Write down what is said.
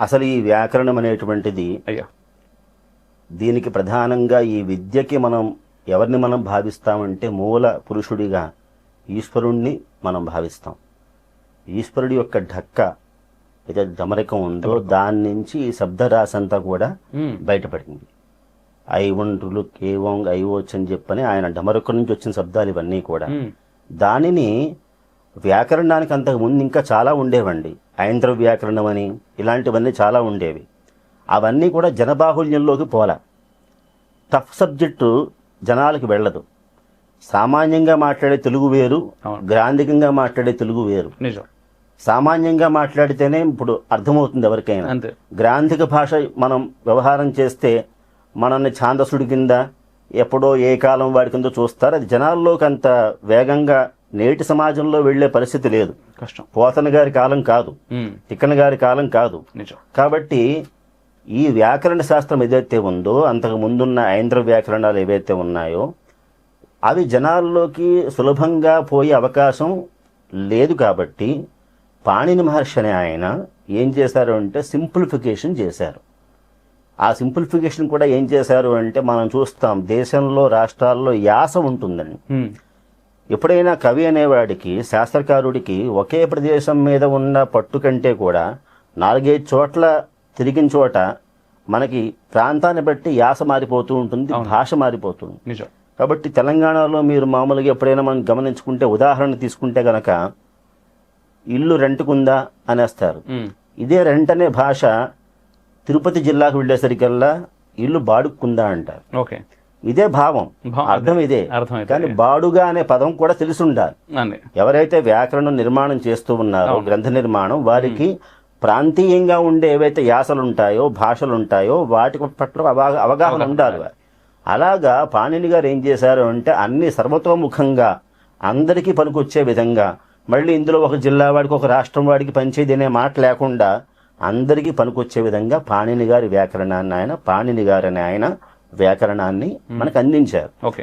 అసలు ఈ వ్యాకరణం అనేటువంటిది అయ్యా. దీనికి ప్రధానంగా ఈ విద్యకి మనం ఎవరిని మనం భావిస్తామంటే మూల పురుషుడిగా ఈశ్వరుణ్ణి మనం భావిస్తాం. ఈశ్వరుడి యొక్క ఢక్క ఏదైతే డమరికం ఉందో దాని నుంచి ఈ శబ్దరాశి అంతా కూడా. బయటపడింది. ఐ వంటులు కేవంగ్ ఐవోచ్ అని చెప్పని ఆయన డమరకం నుంచి వచ్చిన శబ్దాలు ఇవన్నీ కూడా. దానిని వ్యాకరణానికి అంతకు ముందు ఇంకా చాలా ఉండేవండి. ఐంద్ర వ్యాకరణం అని ఇలాంటివన్నీ చాలా ఉండేవి. అవన్నీ కూడా జనబాహుల్యంలోకి పోలా. టఫ్ సబ్జెక్టు జనాలకు వెళ్ళదు. సామాన్యంగా మాట్లాడే తెలుగు వేరు. గ్రాంధికంగా మాట్లాడే తెలుగు వేరు. నిజం. సామాన్యంగా మాట్లాడితేనే ఇప్పుడు అర్థమవుతుంది ఎవరికైనా. అంతే. గ్రాంధిక భాష మనం వ్యవహారం చేస్తే మనల్ని ఛాందసుడి కింద ఎప్పుడో ఏ కాలం వాడి కింద చూస్తారు. అది జనాల్లోకి అంత వేగంగా నేటి సమాజంలో వెళ్ళే పరిస్థితి లేదు. కష్టం. పోతన గారి కాలం కాదు. తిక్కన గారి కాలం కాదు. నిజం. కాబట్టి ఈ వ్యాకరణ శాస్త్రం ఏదైతే ఉందో అంతకు ముందున్న ఐంద్ర వ్యాకరణాలు ఏవైతే ఉన్నాయో అవి జనాల్లోకి సులభంగా పోయే అవకాశం లేదు కాబట్టి పాణిని మహర్షి అనే ఆయన ఏం చేశారు అంటే సింప్లిఫికేషన్ చేశారు. ఆ సింప్లిఫికేషన్ కూడా ఏం చేశారు అంటే మనం చూస్తాం దేశంలో రాష్ట్రాల్లో యాస ఉంటుందండి. ఎప్పుడైనా కవి అనేవాడికి శాస్త్రకారుడికి ఒకే ప్రదేశం మీద ఉన్న పట్టు కంటే కూడా నాలుగైదు చోట్ల తిరిగిన చోట మనకి ప్రాంతాన్ని బట్టి యాస మారిపోతూ ఉంటుంది భాష మారిపోతుంది నిజం. కాబట్టి తెలంగాణలో మీరు మామూలుగా ఎప్పుడైనా మనం గమనించుకుంటే ఉదాహరణ తీసుకుంటే గనక ఇల్లు రెంట్కుందా అనేస్తారు. ఇదే రెంట్ అనే భాష తిరుపతి జిల్లాకు వెళ్ళేసరికల్లా ఇల్లు బాడుక్కుందా అంటారు. ఓకే. ఇదే భావం. అర్థం ఇదే. కానీ బాడుగా అనే పదం కూడా తెలిసి ఉండాలి ఎవరైతే వ్యాకరణం నిర్మాణం చేస్తూ ఉన్నారో గ్రంథ నిర్మాణం వారికి ప్రాంతీయంగా ఉండే ఏవైతే యాసలు ఉంటాయో భాషలు ఉంటాయో వాటి పట్ల అవగా- అవగాహన ఉండాలి అలాగా పాణిని గారు ఏం చేశారు అంటే అన్ని సర్వతోముఖంగా అందరికీ పనికొచ్చే విధంగా మళ్ళీ ఇందులో ఒక జిల్లా వాడికి ఒక రాష్ట్రం వాడికి పంచేది అనే మాట లేకుండా అందరికీ పనికొచ్చే విధంగా పాణిని గారి వ్యాకరణాన్ని ఆయన పాణిని గారు అనే ఆయన వ్యాకరణాన్ని మనకు అందించారు. ఓకే.